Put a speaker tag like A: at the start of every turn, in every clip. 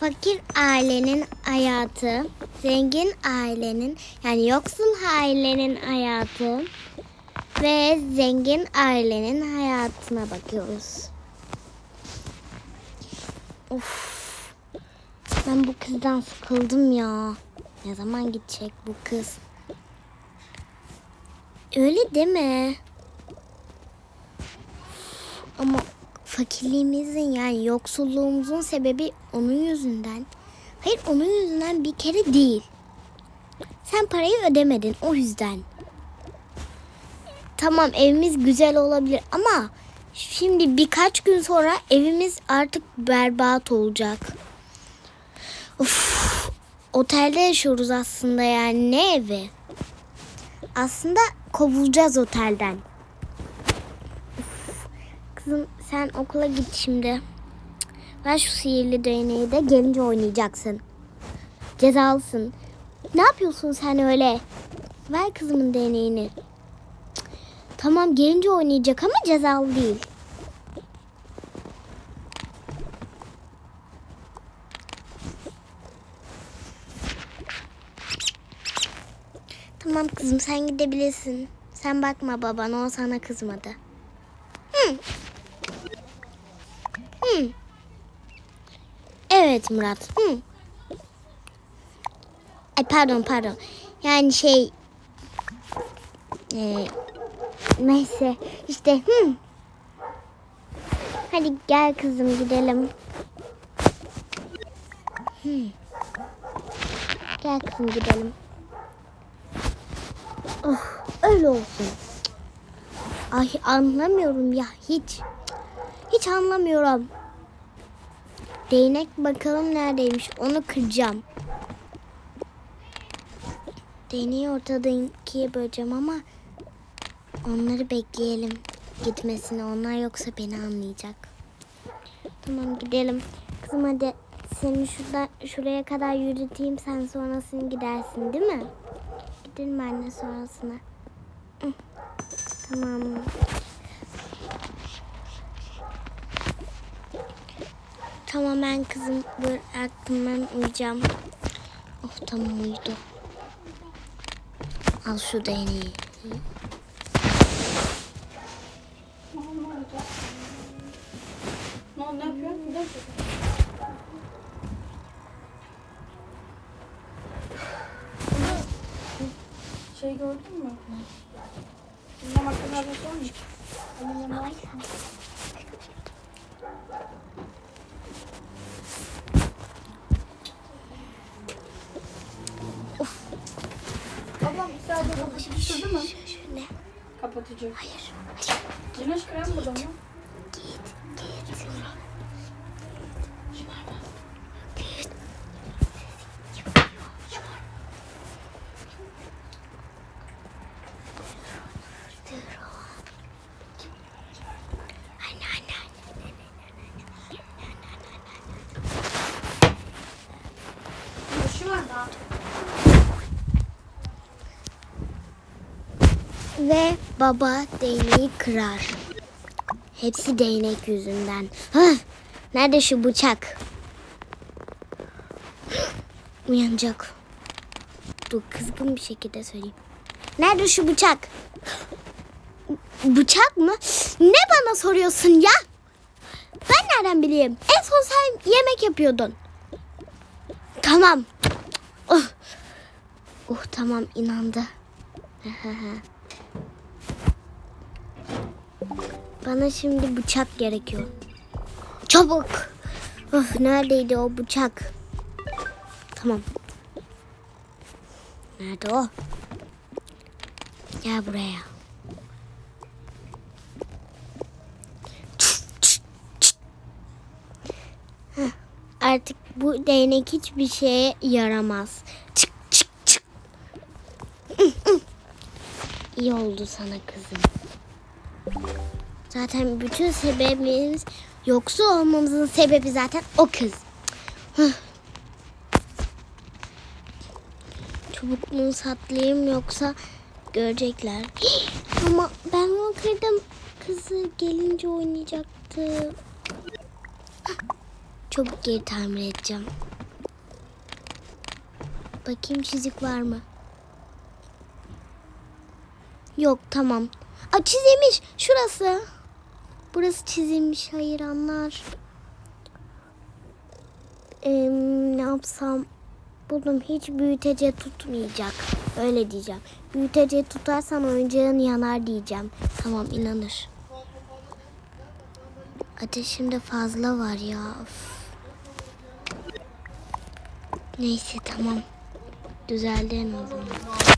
A: Fakir ailenin hayatı, zengin ailenin yani yoksul ailenin hayatı ve zengin ailenin hayatına bakıyoruz. Of. Ben bu kızdan sıkıldım ya. Ne zaman gidecek bu kız? Öyle deme. Ama fakirliğimizin yani yoksulluğumuzun sebebi onun yüzünden. Hayır onun yüzünden bir kere değil. Sen parayı ödemedin o yüzden. Tamam evimiz güzel olabilir ama şimdi birkaç gün sonra evimiz artık berbat olacak. Of, otelde yaşıyoruz aslında yani ne evi? Aslında kovulacağız otelden. Kızım sen okula git şimdi. Ver şu sihirli değneği de gelince oynayacaksın. Cezalısın. Ne yapıyorsun sen öyle? Ver kızımın değneğini. Tamam gelince oynayacak ama cezalı değil. Tamam kızım sen gidebilirsin. Sen bakma babana o sana kızmadı. Hı. Hı. Evet Murat. Hı. Ay pardon pardon. Yani şey e, neyse işte hı. Hadi gel kızım gidelim. Hı. Gel kızım gidelim. Oh, öyle olsun. Ay anlamıyorum ya hiç. Hiç anlamıyorum. Değnek bakalım neredeymiş. Onu kıracağım. Değneği ortadan ikiye böleceğim ama onları bekleyelim gitmesini. Onlar yoksa beni anlayacak. Tamam gidelim. Kızım hadi seni şurada şuraya kadar yürüteyim. Sen sonrasını gidersin değil mi? Gidelim anne sonrasına. Tamam. Tamam ben kızım bıraktım ben uyuyacağım. Oh tamam uyudu. Al şu değneği.
B: Ne oldu, ne yapıyorsun? Ne yapıyorsun? Şey gördün mü? Bilmem hakkında haber var mı? Ablam sadece kapışı düşürdü mü?
A: Ne?
B: Kapatıcı.
A: Hayır.
B: Güneş krem burada mı?
A: Git. Git. Git. Anne anne anne.
B: Şu var daha.
A: Ve baba değneği kırar. Hepsi değnek yüzünden. Hah, nerede şu bıçak? Uyanacak. Dur kızgın bir şekilde söyleyeyim. Nerede şu bıçak? Bıçak mı? Ne bana soruyorsun ya? Ben nereden bileyim? En son sen yemek yapıyordun. Tamam. Oh, oh tamam inandı. Bana şimdi bıçak gerekiyor. Çabuk. Of neredeydi o bıçak? Tamam. Nerede o? Gel buraya. Artık bu değnek hiçbir şeye yaramaz. Çık çık çık. İyi oldu sana kızım. Zaten bütün sebebimiz yoksul olmamızın sebebi zaten o kız. Çabuk bunu saklayayım yoksa görecekler. Ama ben onu kırdım. Kızı gelince oynayacaktı. Ah, Çabuk geri tamir edeceğim. Bakayım çizik var mı? Yok tamam. Aa çizilmiş şurası. Burası çizilmiş hayranlar. Ee, ne yapsam? Buldum hiç büyütece tutmayacak. Öyle diyeceğim. Büyütece tutarsan oyuncağın yanar diyeceğim. Tamam inanır. Ateşim de fazla var ya. Of. Neyse tamam. Düzeldi en azından.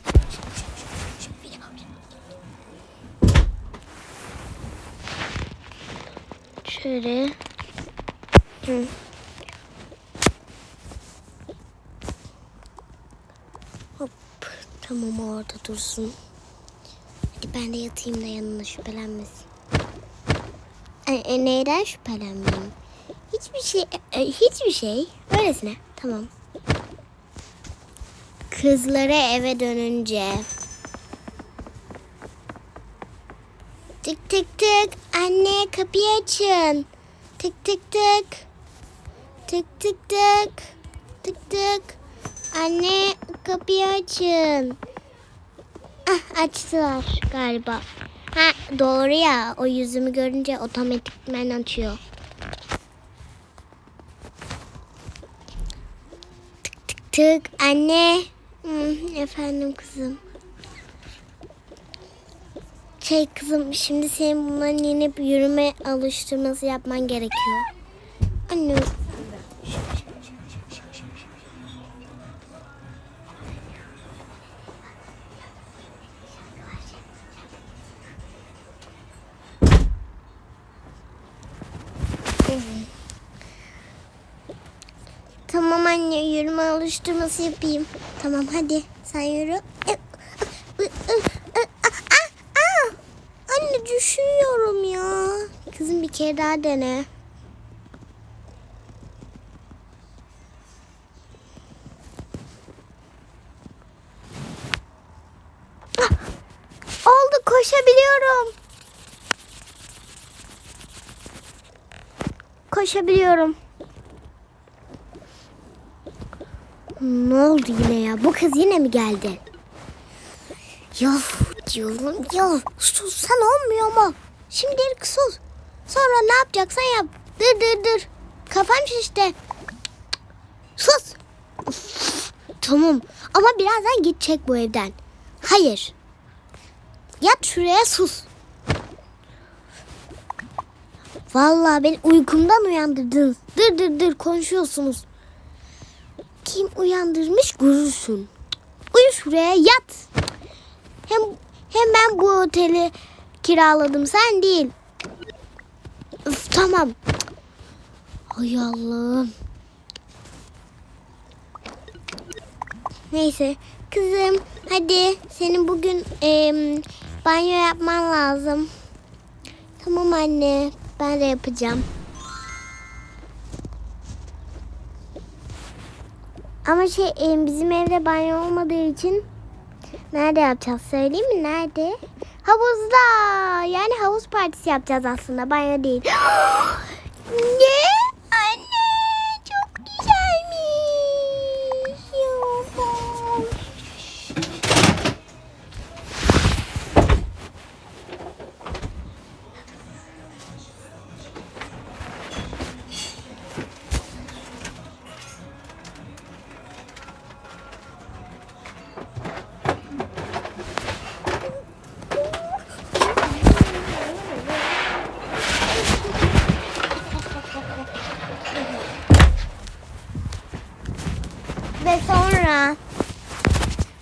A: Şöyle. Hı. Hop. Tamam orada dursun. Hadi ben de yatayım da yanına şüphelenmesin. E, e, neyden şüphelenmeyeyim? Hiçbir şey, e, hiçbir şey. Öylesine. Tamam. Kızları eve dönünce. Tık tık. Anne kapıyı açın. Tık tık tık. Tık tık tık. Tık tık. Anne kapıyı açın. Ah açtılar galiba. Ha doğru ya. O yüzümü görünce otomatikmen açıyor. Tık tık tık. Anne. Hmm, efendim kızım. Şey kızım şimdi senin bunların yeni bir yürüme alıştırması yapman gerekiyor. Anne. Tamam anne yürüme alıştırması yapayım. Tamam hadi sen yürü. Anne düşüyorum ya. Kızım bir kere daha dene. Ah, Oldu koşabiliyorum. Koşabiliyorum. Ne oldu yine ya? Bu kız yine mi geldi? Ya diyorum ya sussan olmuyor mu? Şimdilik sus. Sonra ne yapacaksan yap. Dır dır dır. Kafam şişti. Sus. Tamam ama birazdan gidecek bu evden. Hayır. Yat şuraya sus. Vallahi beni uykumdan uyandırdınız. Dır dır dır konuşuyorsunuz. Kim uyandırmış görürsün. Uyu şuraya yat. Hem hem ben bu oteli kiraladım sen değil. Tamam. Ay Allah'ım. Neyse kızım hadi senin bugün em, banyo yapman lazım. Tamam anne ben de yapacağım. Ama şey em, bizim evde banyo olmadığı için Nerede yapacağız söyleyeyim mi? Nerede? Havuzda. Yani havuz partisi yapacağız aslında. Banyo değil. ne?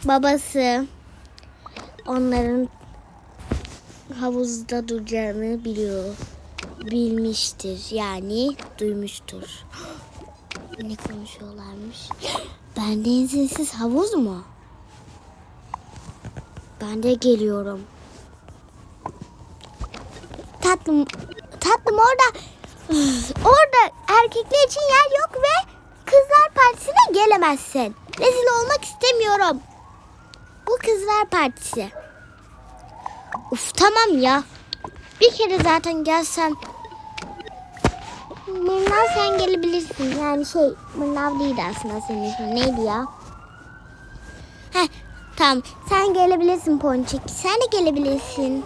A: Babası onların havuzda duracağını biliyor. Bilmiştir yani duymuştur. Ne konuşuyorlarmış? Bende izinsiz havuz mu? Ben de geliyorum. Tatlım, tatlım orada orada erkekler için yer yok ve kızlar partisine gelemezsin. Rezil olmak istemiyorum. Kızlar partisi. Uf tamam ya. Bir kere zaten gelsem. Mırnav sen gelebilirsin. Yani şey mırnav değildi aslında senin ismin. Neydi ya? Heh, tamam. Sen gelebilirsin Ponçik. Sen de gelebilirsin.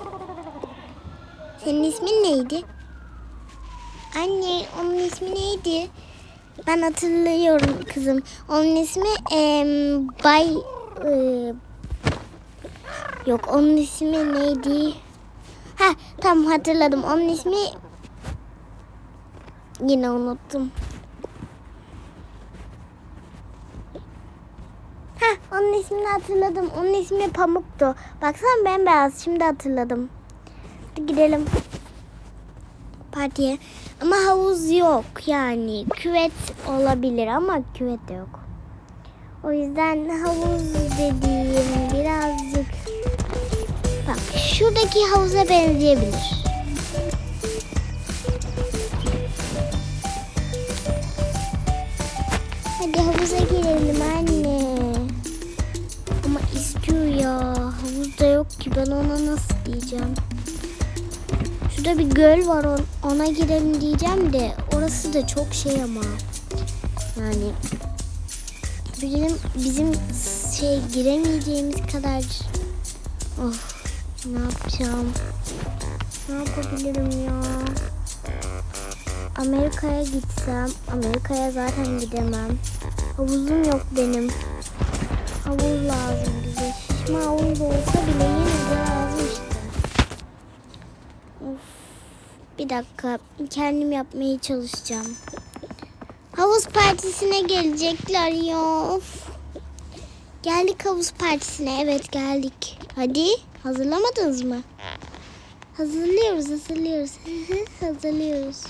A: Senin ismin neydi? Anne, onun ismi neydi? Ben hatırlıyorum kızım. Onun ismi em, Bay... e, yok, onun ismi neydi? Ha, tamam hatırladım. Onun ismi... Yine unuttum. Ha, onun ismini hatırladım. Onun ismi Pamuk'tu. Baksana bembeyaz. Şimdi hatırladım. Hadi gidelim. Partiye. Ama havuz yok yani. Küvet olabilir ama küvet de yok. O yüzden havuz dediğim birazcık... Bak şuradaki havuza benzeyebilir. Hadi havuza girelim anne. Ama istiyor ya. Havuzda yok ki ben ona nasıl diyeceğim. Şurada bir göl var on- ona girelim diyeceğim de orası da çok şey ama. Yani bizim bizim şey giremeyeceğimiz kadar of ne yapacağım? Ne yapabilirim ya? Amerika'ya gitsem Amerika'ya zaten gidemem. Havuzum yok benim. Havuz lazım bize. Şişme havuz olsa bile yine de lazım işte. Of. Bir dakika. Kendim yapmaya çalışacağım. Havuz partisine gelecekler ya. Geldik havuz partisine. Evet geldik. Hadi. Hazırlamadınız mı? Hazırlıyoruz, hazırlıyoruz. hazırlıyoruz.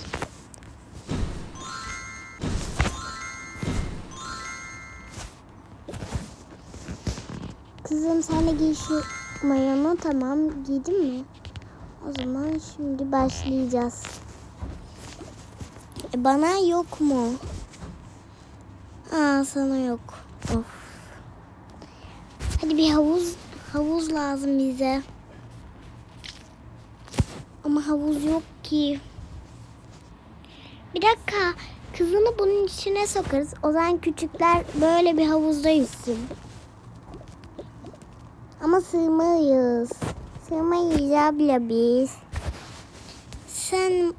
A: Kızım sen de giy şu mayonu tamam giydin mi? O zaman şimdi başlayacağız. E, bana yok mu? Aa sana yok. Of. Hadi bir havuz havuz lazım bize. Ama havuz yok ki. Bir dakika. Kızını bunun içine sokarız. O zaman küçükler böyle bir havuzda yüzsün. Ama sığmayız. Sığmayız abla biz. Sen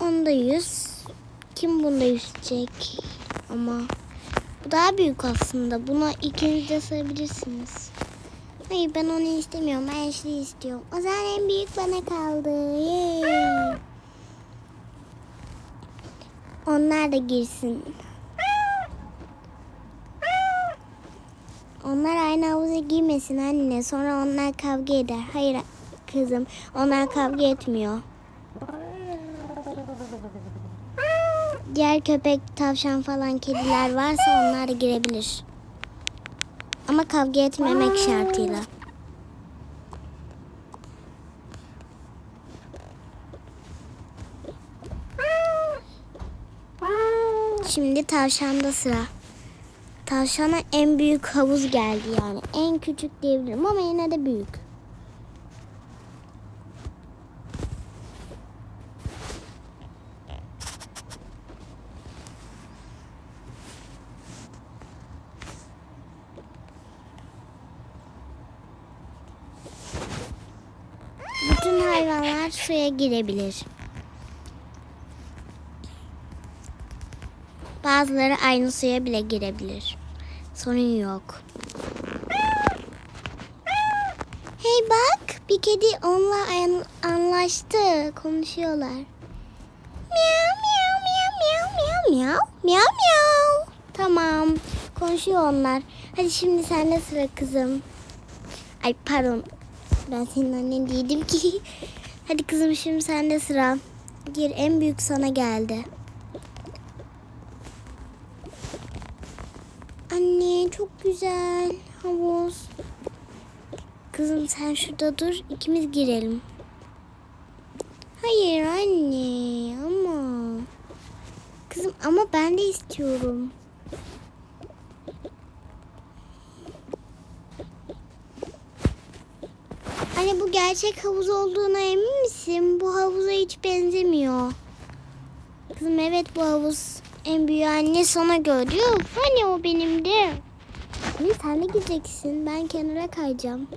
A: onda yüz. Kim bunda yüzecek? Ama bu daha büyük aslında. Buna ikiniz de sığabilirsiniz. Hayır ben onu istemiyorum. Ben Ashley istiyorum. O zaman en büyük bana kaldı. Yay. Onlar da girsin. Onlar aynı havuza girmesin anne. Sonra onlar kavga eder. Hayır kızım. Onlar kavga etmiyor. Diğer köpek, tavşan falan kediler varsa onlar da girebilir. Ama kavga etmemek şartıyla. Şimdi tavşanda sıra. Tavşana en büyük havuz geldi yani. En küçük diyebilirim ama yine de büyük. Bütün suya girebilir. Bazıları aynı suya bile girebilir. Sorun yok. Hey bak bir kedi onunla an- anlaştı. Konuşuyorlar. Miau miau miau miau miau miau miau miau. Tamam konuşuyor onlar. Hadi şimdi sende sıra kızım. Ay pardon ben senin annen değildim ki. Hadi kızım şimdi sende sıra. Gir en büyük sana geldi. Anne çok güzel havuz. Kızım sen şurada dur ikimiz girelim. Hayır anne ama. Kızım ama ben de istiyorum. Gerçek havuz olduğuna emin misin? Bu havuza hiç benzemiyor. Kızım evet bu havuz en büyüğü anne sana göre diyor. Hani o benimdi. Anne sen de gideceksin. Ben kenara kayacağım.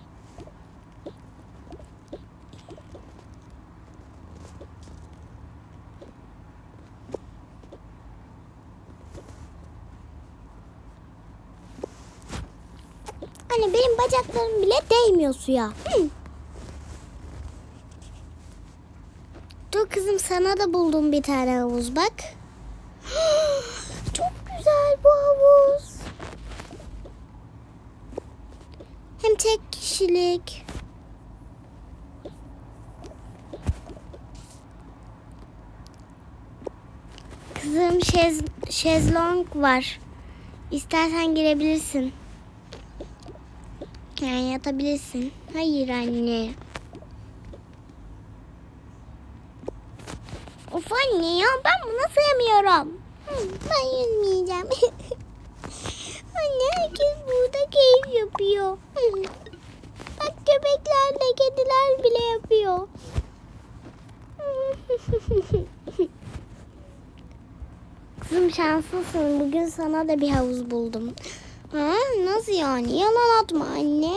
A: Anne benim bacaklarım bile değmiyor suya. Hı. Dur kızım sana da buldum bir tane havuz bak. Çok güzel bu havuz. Hem tek kişilik. Kızım şez, şezlong var. İstersen girebilirsin. Yani yatabilirsin. Hayır anne. Of anne ya ben buna sığamıyorum. Hı, Ben yüzmeyeceğim. anne herkes burada keyif yapıyor. Bak köpeklerle kediler bile yapıyor. Kızım şanslısın. Bugün sana da bir havuz buldum. Ha, nasıl yani? Yalan atma anne.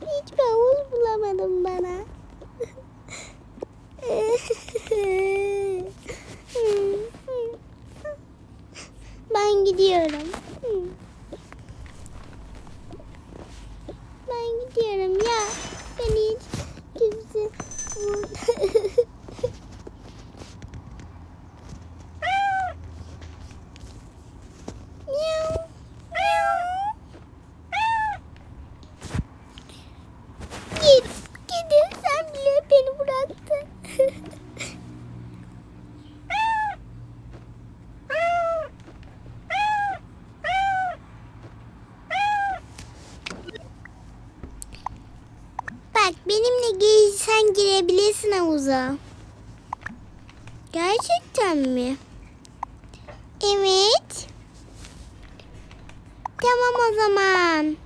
A: Hiçbir havuz bulamadım bana. Ben gidiyorum. Ben gidiyorum ya. Beni hiç kimse Miau. Git. Gidin sen bile beni bıraktın. Bak benimle gelirsen girebilirsin havuza. Gerçekten mi? Evet. Tamam o zaman.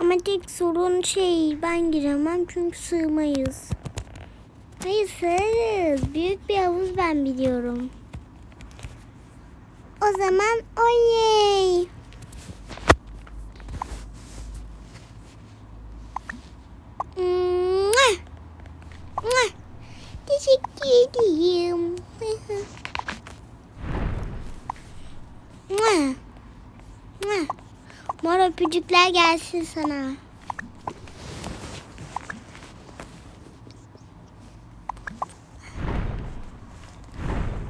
A: Ama tek sorun şey ben giremem çünkü sığmayız. Hayır sığarız. Büyük bir havuz ben biliyorum. O zaman oley. Teşekkür ederim. Mor öpücükler gelsin sana.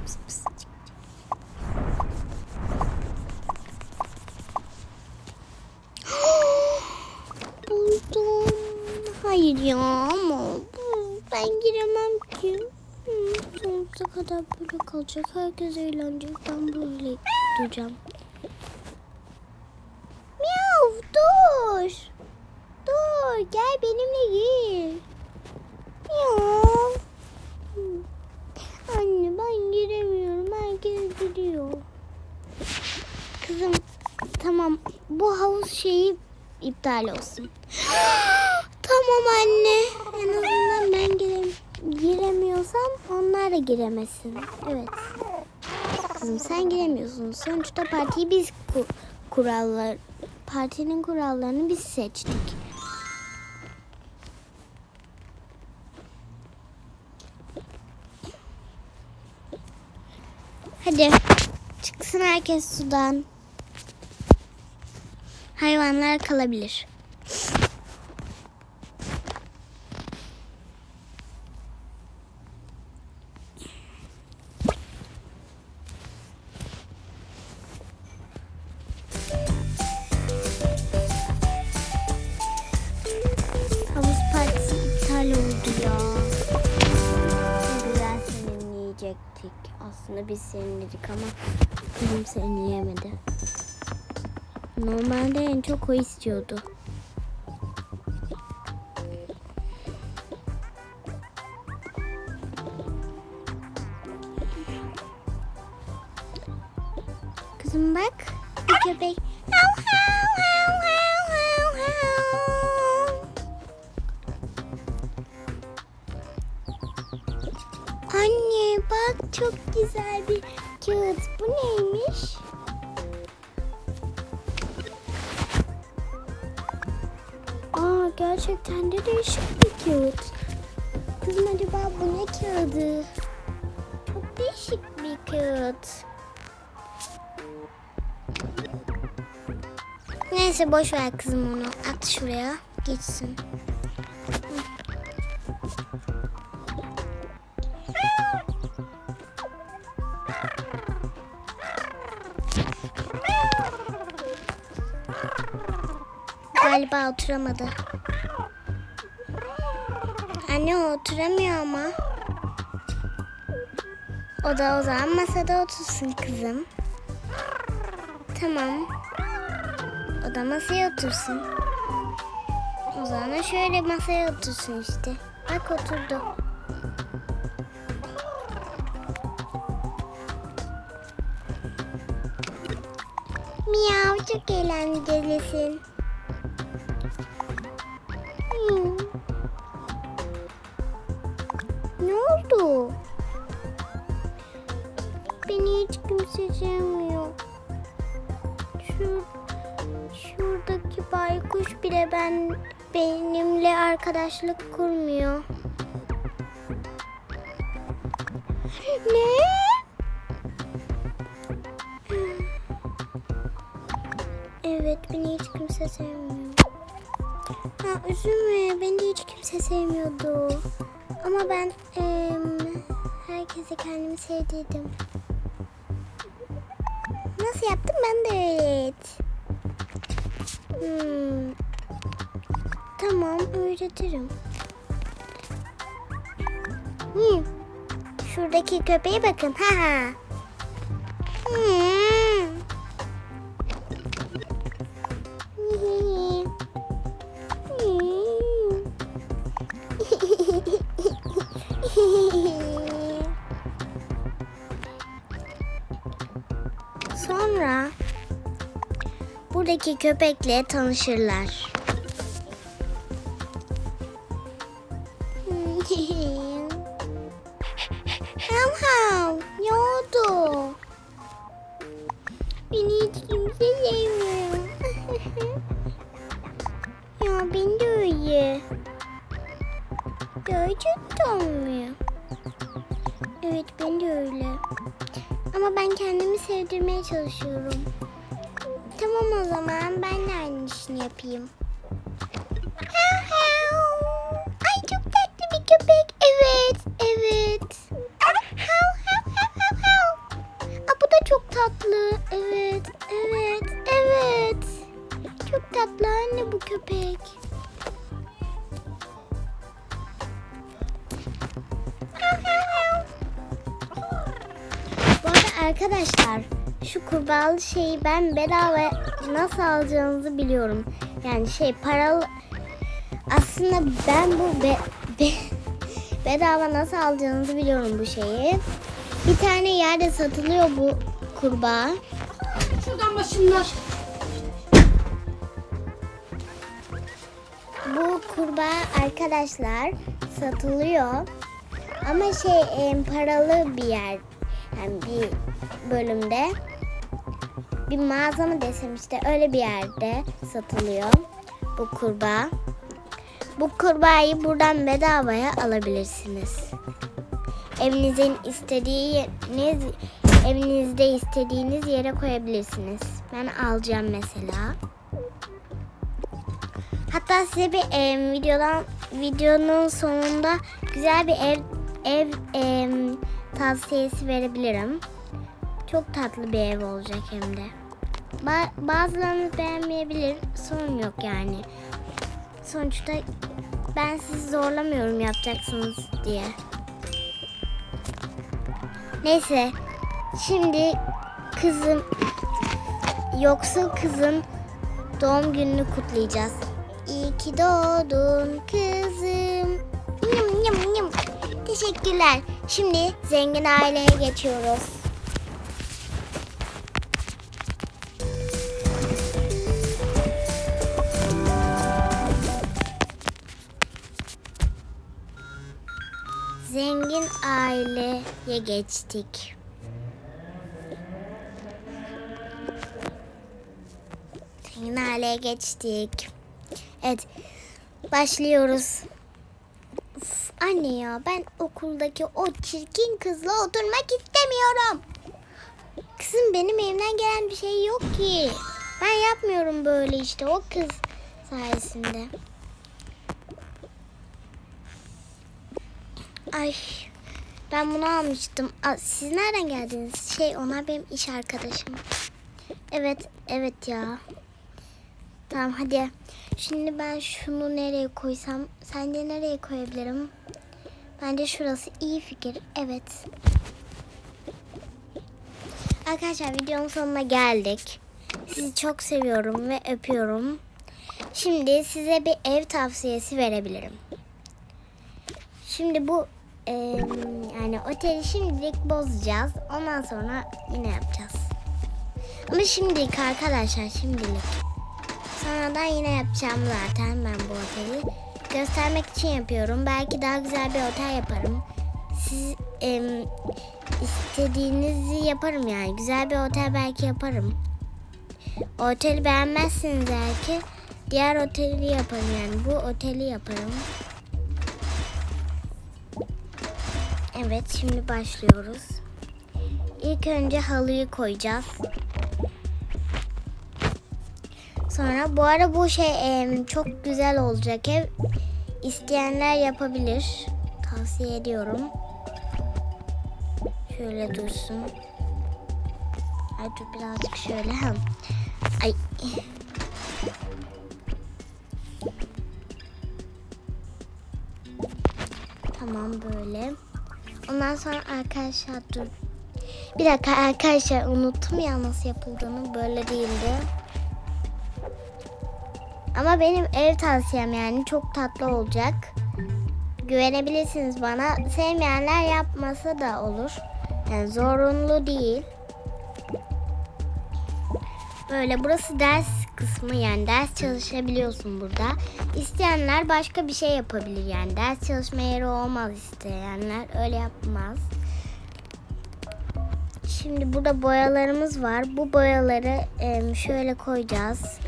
A: Pıs pıs. Buldum. Hayır ya ama ben giremem ki. Sonsuza kadar böyle kalacak. Herkes eğlenecek. Ben böyle duracağım. Miyav dur. Dur gel benimle gir. Hı. Anne ben giremiyorum. Herkes giriyor. Kızım tamam bu havuz şeyi iptal olsun. tamam anne. En azından ben girem giremiyorsam onlar da giremesin. Evet. Kızım sen giremiyorsun. Sonuçta partiyi biz ku- kurallar partinin kurallarını biz seçtik. Hadi çıksın herkes sudan. Hayvanlar kalabilir. Ama kızım serinleyemedi. Normalde en çok o istiyordu. Kızım bak bir köpek. Anne bak çok güzel bir kağıt. Bu neymiş? Aa gerçekten de değişik bir kağıt. Kızım acaba bu ne kağıdı? Çok değişik bir kağıt. Neyse boş ver kızım onu. At şuraya. Geçsin. Galiba oturamadı. Anne o oturamıyor ama. O da o zaman masada otursun kızım. Tamam. O da masaya otursun. O zaman şöyle masaya otursun işte. Bak oturdu. Miyav çok eğlencelisin. Arkadaşlık kurmuyor. Ne? Evet, beni hiç kimse sevmiyor. Ha, üzülme, beni hiç kimse sevmiyordu. Ama ben em, herkese kendimi sevdirdim. Nasıl yaptım ben de evet. Hmm. Tamam öğretirim. Hmm. Şuradaki köpeğe bakın. Ha ha. Hmm. Sonra buradaki köpekle tanışırlar. Hav hav, ne? Beni hiç kimse ya ben de öyle. Gerçekten mi? Evet ben de öyle. Ama ben kendimi sevdirmeye çalışıyorum. Tamam o zaman ben de aynısını yapayım. Şu kurbağalı şeyi ben bedava nasıl alacağınızı biliyorum. Yani şey paralı aslında ben bu be, be- bedava nasıl alacağınızı biliyorum bu şeyi. Bir tane yerde satılıyor bu kurbağa.
B: Şuradan başımlar.
A: Bu kurbağa arkadaşlar satılıyor. Ama şey em, paralı bir yer. Yani bir bölümde. Bir mağaza mı desem işte öyle bir yerde satılıyor bu kurbağa. Bu kurbağayı buradan bedavaya alabilirsiniz. Evinizin istediğiniz evinizde istediğiniz yere koyabilirsiniz. Ben alacağım mesela. Hatta size bir em, videodan videonun sonunda güzel bir ev ev em, tavsiyesi verebilirim. Çok tatlı bir ev olacak hem de. Ba- bazılarınız beğenmeyebilir. Sorun yok yani. Sonuçta ben sizi zorlamıyorum yapacaksınız diye. Neyse. Şimdi kızım yoksul kızın doğum gününü kutlayacağız. İyi ki doğdun kızım. Yum yum yum. Teşekkürler. Şimdi zengin aileye geçiyoruz. Zengin aileye geçtik. Zengin aileye geçtik. Evet. Başlıyoruz. Anne ya ben okuldaki o çirkin kızla oturmak istemiyorum. Kızım benim elimden gelen bir şey yok ki. Ben yapmıyorum böyle işte o kız sayesinde. Ay ben bunu almıştım. Siz nereden geldiniz? Şey onlar benim iş arkadaşım. Evet evet ya. Tamam hadi. Şimdi ben şunu nereye koysam sence nereye koyabilirim? Bence şurası iyi fikir. Evet. Arkadaşlar videonun sonuna geldik. Sizi çok seviyorum ve öpüyorum. Şimdi size bir ev tavsiyesi verebilirim. Şimdi bu eee, yani oteli şimdilik bozacağız. Ondan sonra yine yapacağız. Ama şimdilik arkadaşlar şimdilik. Sonradan yine yapacağım zaten ben bu oteli. Göstermek için yapıyorum. Belki daha güzel bir otel yaparım. Siz em, istediğinizi yaparım yani. Güzel bir otel belki yaparım. Oteli beğenmezsiniz belki. Diğer oteli yaparım yani. Bu oteli yaparım. Evet şimdi başlıyoruz. İlk önce halıyı koyacağız. Sonra bu ara bu şey em, çok güzel olacak ev. İsteyenler yapabilir. Tavsiye ediyorum. Şöyle dursun. Ay dur birazcık şöyle. Ay. Tamam böyle. Ondan sonra arkadaşlar dur. Bir dakika arkadaşlar unuttum ya nasıl yapıldığını. Böyle değildi. Ama benim ev tavsiyem yani çok tatlı olacak. Güvenebilirsiniz bana. Sevmeyenler yapmasa da olur. Yani zorunlu değil. Böyle burası ders kısmı yani ders çalışabiliyorsun burada. İsteyenler başka bir şey yapabilir yani ders çalışma yeri olmaz isteyenler öyle yapmaz. Şimdi burada boyalarımız var. Bu boyaları şöyle koyacağız.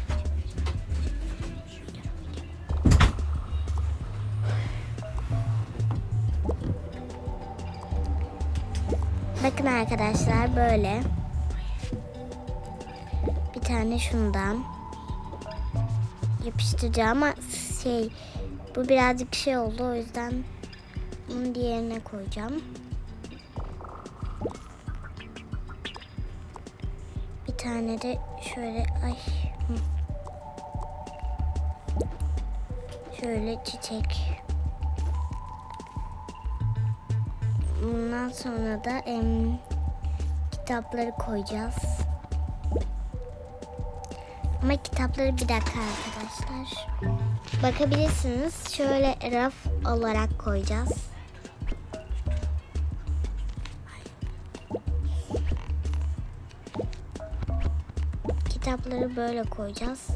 A: Bakın arkadaşlar böyle. Bir tane şundan yapıştıracağım ama şey bu birazcık şey oldu o yüzden bunu diğerine koyacağım. Bir tane de şöyle ay şöyle çiçek. Bundan sonra da em, kitapları koyacağız. Ama kitapları bir dakika arkadaşlar. Bakabilirsiniz. Şöyle raf olarak koyacağız. Kitapları böyle koyacağız.